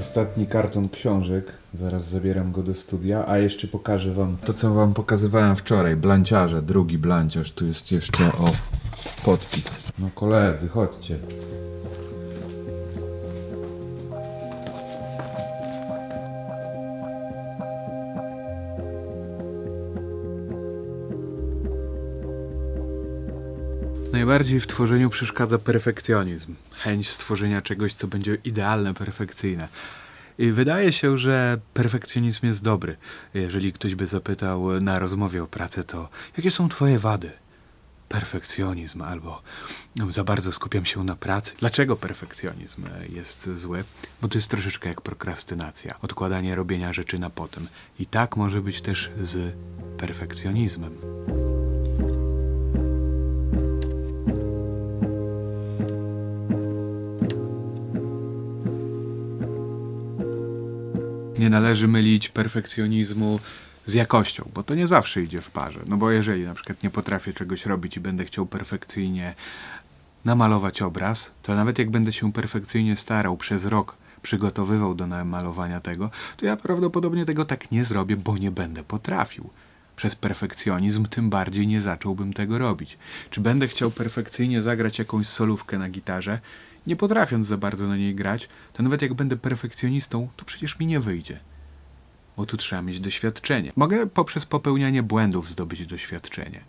Ostatni karton książek. Zaraz zabieram go do studia, a jeszcze pokażę wam to, co wam pokazywałem wczoraj. Blanciarze, drugi blanciarz. Tu jest jeszcze o podpis. No koledzy, chodźcie. Najbardziej w tworzeniu przeszkadza perfekcjonizm. Chęć stworzenia czegoś, co będzie idealne, perfekcyjne. I wydaje się, że perfekcjonizm jest dobry. Jeżeli ktoś by zapytał na rozmowie o pracę, to jakie są twoje wady? Perfekcjonizm albo no, za bardzo skupiam się na pracy. Dlaczego perfekcjonizm jest zły? Bo to jest troszeczkę jak prokrastynacja, odkładanie robienia rzeczy na potem. I tak może być też z perfekcjonizmem. Należy mylić perfekcjonizmu z jakością, bo to nie zawsze idzie w parze. No bo jeżeli na przykład nie potrafię czegoś robić i będę chciał perfekcyjnie namalować obraz, to nawet jak będę się perfekcyjnie starał przez rok, przygotowywał do namalowania tego, to ja prawdopodobnie tego tak nie zrobię, bo nie będę potrafił. Przez perfekcjonizm tym bardziej nie zacząłbym tego robić. Czy będę chciał perfekcyjnie zagrać jakąś solówkę na gitarze, nie potrafiąc za bardzo na niej grać, to nawet jak będę perfekcjonistą, to przecież mi nie wyjdzie. Bo tu trzeba mieć doświadczenie. Mogę poprzez popełnianie błędów zdobyć doświadczenie.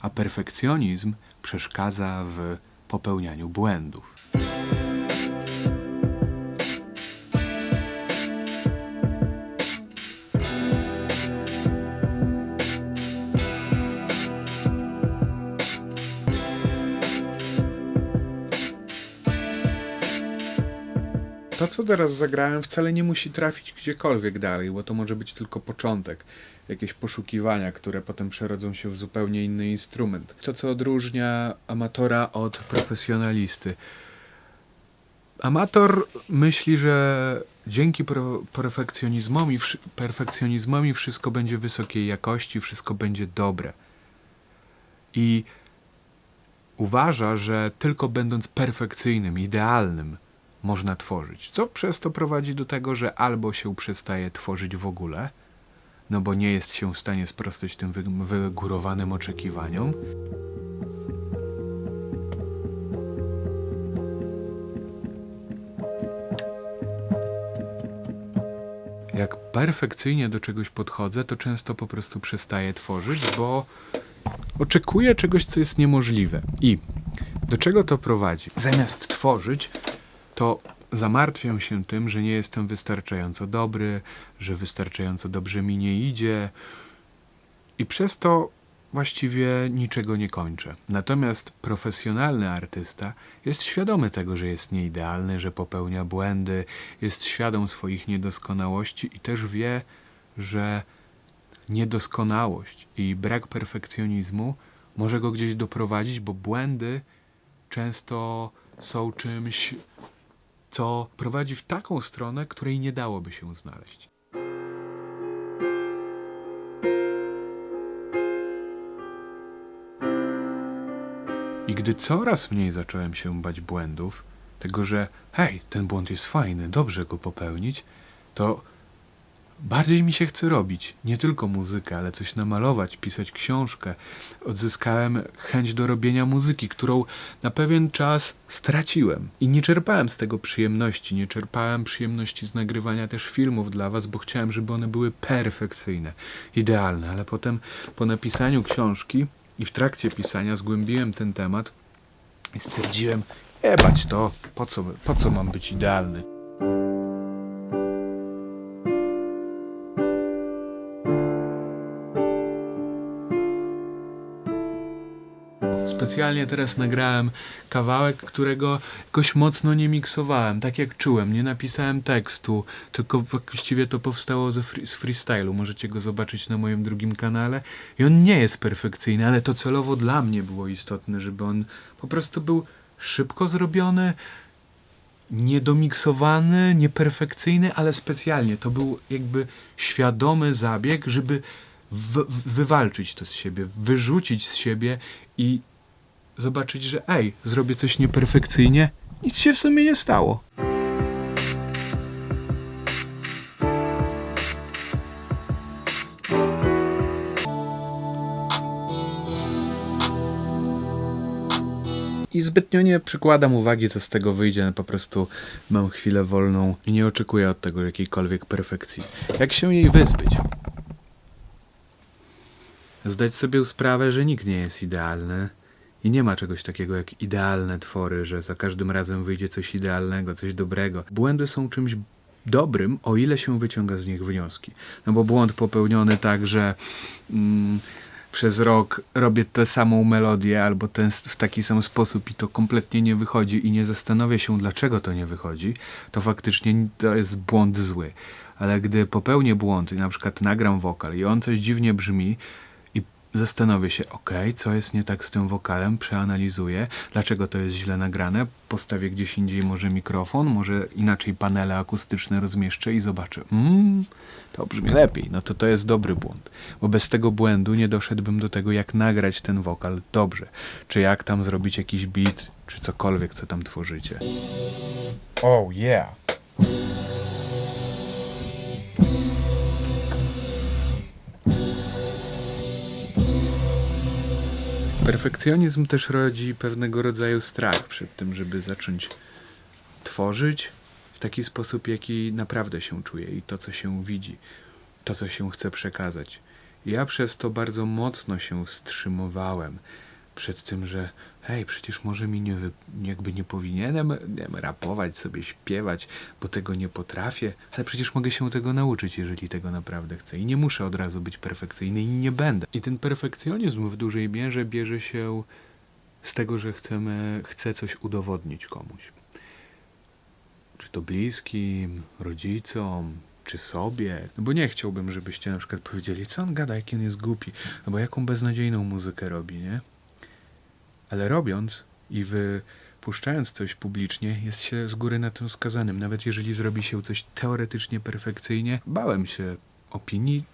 A perfekcjonizm przeszkadza w popełnianiu błędów. To, co teraz zagrałem, wcale nie musi trafić gdziekolwiek dalej, bo to może być tylko początek. Jakieś poszukiwania, które potem przerodzą się w zupełnie inny instrument. To, co odróżnia amatora od profesjonalisty. Amator myśli, że dzięki perfekcjonizmowi, perfekcjonizmowi wszystko będzie wysokiej jakości, wszystko będzie dobre. I uważa, że tylko będąc perfekcyjnym, idealnym, można tworzyć. Co przez to prowadzi do tego, że albo się przestaje tworzyć w ogóle, no bo nie jest się w stanie sprostać tym wy- wygórowanym oczekiwaniom. Jak perfekcyjnie do czegoś podchodzę, to często po prostu przestaję tworzyć, bo oczekuję czegoś, co jest niemożliwe. I do czego to prowadzi? Zamiast tworzyć, to zamartwiam się tym, że nie jestem wystarczająco dobry, że wystarczająco dobrze mi nie idzie i przez to właściwie niczego nie kończę. Natomiast profesjonalny artysta jest świadomy tego, że jest nieidealny, że popełnia błędy, jest świadom swoich niedoskonałości i też wie, że niedoskonałość i brak perfekcjonizmu może go gdzieś doprowadzić, bo błędy często są czymś, co prowadzi w taką stronę, której nie dałoby się znaleźć. I gdy coraz mniej zacząłem się bać błędów, tego, że hej, ten błąd jest fajny, dobrze go popełnić, to bardziej mi się chce robić. Nie tylko muzykę, ale coś namalować, pisać książkę. Odzyskałem chęć do robienia muzyki, którą na pewien czas straciłem. I nie czerpałem z tego przyjemności. Nie czerpałem przyjemności z nagrywania też filmów dla was, bo chciałem, żeby one były perfekcyjne, idealne. Ale potem po napisaniu książki i w trakcie pisania zgłębiłem ten temat i stwierdziłem, jebać to, po co, po co mam być idealny? Specjalnie teraz nagrałem kawałek, którego jakoś mocno nie miksowałem, tak jak czułem. Nie napisałem tekstu, tylko właściwie to powstało ze free, z freestylu. Możecie go zobaczyć na moim drugim kanale. I on nie jest perfekcyjny, ale to celowo dla mnie było istotne, żeby on po prostu był szybko zrobiony, niedomiksowany, nieperfekcyjny, ale specjalnie. To był jakby świadomy zabieg, żeby wywalczyć to z siebie, wyrzucić z siebie i zobaczyć, że ej, zrobię coś nieperfekcyjnie, nic się w sumie nie stało. i zbytnio nie przykładam uwagi, co z tego wyjdzie. No po prostu mam chwilę wolną i nie oczekuję od tego jakiejkolwiek perfekcji. Jak się jej wyzbyć? Zdać sobie sprawę, że nikt nie jest idealny, i nie ma czegoś takiego jak idealne twory, że za każdym razem wyjdzie coś idealnego, coś dobrego. Błędy są czymś dobrym, o ile się wyciąga z nich wnioski. No bo błąd popełniony tak, że mm, przez rok robię tę samą melodię albo ten w taki sam sposób i to kompletnie nie wychodzi i nie zastanowię się, dlaczego to nie wychodzi, to faktycznie to jest błąd zły. Ale gdy popełnię błąd i na przykład nagram wokal i on coś dziwnie brzmi, zastanowię się, ok, co jest nie tak z tym wokalem, przeanalizuję, dlaczego to jest źle nagrane, postawię gdzieś indziej może mikrofon, może inaczej panele akustyczne rozmieszczę i zobaczę, mmm, to brzmi lepiej, no to to jest dobry błąd, bo bez tego błędu nie doszedłbym do tego, jak nagrać ten wokal dobrze, czy jak tam zrobić jakiś beat, czy cokolwiek, co tam tworzycie. Oh yeah! Perfekcjonizm też rodzi pewnego rodzaju strach przed tym, żeby zacząć tworzyć w taki sposób, jaki naprawdę się czuje i to, co się widzi, to, co się chce przekazać. Ja przez to bardzo mocno się wstrzymywałem przed tym, że hej, przecież może mi nie, jakby nie powinienem nie wiem, rapować, sobie śpiewać, bo tego nie potrafię, ale przecież mogę się tego nauczyć, jeżeli tego naprawdę chcę. I nie muszę od razu być perfekcyjny i nie będę. I ten perfekcjonizm w dużej mierze bierze się z tego, że chcemy, chcę coś udowodnić komuś. Czy to bliskim, rodzicom, czy sobie. No bo nie chciałbym, żebyście na przykład powiedzieli, co on gada, jaki on jest głupi, albo jaką beznadziejną muzykę robi, nie? Ale robiąc i wypuszczając coś publicznie, jest się z góry na tym skazanym. Nawet jeżeli zrobi się coś teoretycznie perfekcyjnie, bałem się opinii,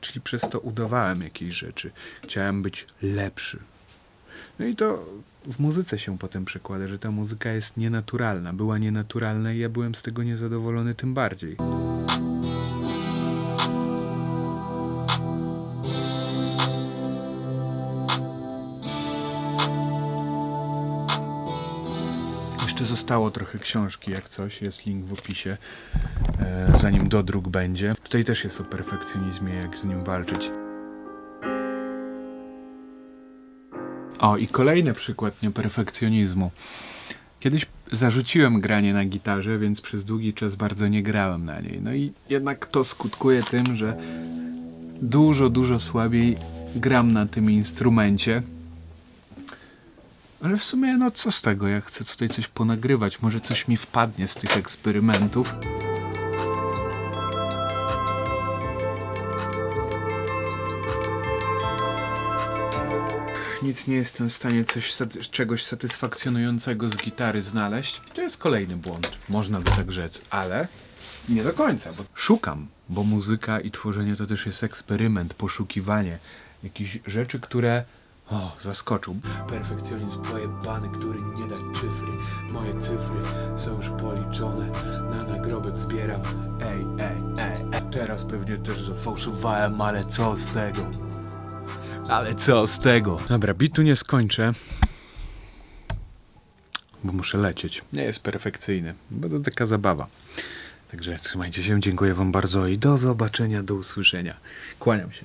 czyli przez to udawałem jakieś rzeczy. Chciałem być lepszy. No i to w muzyce się potem przekłada, że ta muzyka jest nienaturalna. Była nienaturalna i ja byłem z tego niezadowolony tym bardziej. Jeszcze zostało trochę książki, jak coś, jest link w opisie, e, zanim dodruk będzie. Tutaj też jest o perfekcjonizmie, jak z nim walczyć. O, i kolejny przykład nieperfekcjonizmu. Kiedyś zarzuciłem granie na gitarze, więc przez długi czas bardzo nie grałem na niej. No i jednak to skutkuje tym, że dużo, dużo słabiej gram na tym instrumencie. Ale w sumie, no co z tego, ja chcę tutaj coś ponagrywać, może coś mi wpadnie z tych eksperymentów. Nic nie jestem w stanie coś, czegoś satysfakcjonującego z gitary znaleźć. To jest kolejny błąd, można by tak rzec, ale nie do końca, bo szukam, bo muzyka i tworzenie to też jest eksperyment, poszukiwanie jakichś rzeczy, które o, zaskoczył. Perfekcjonizm pojebany, który nie da cyfry. Moje cyfry są już policzone, na nagrobek zbieram. Ej, ej, ej, ej. Teraz pewnie też zafałszowałem, ale co z tego? Ale co z tego? Dobra, bitu nie skończę. Bo muszę lecieć. Nie jest perfekcyjny, bo to taka zabawa. Także trzymajcie się, dziękuję wam bardzo i do zobaczenia, do usłyszenia. Kłaniam się.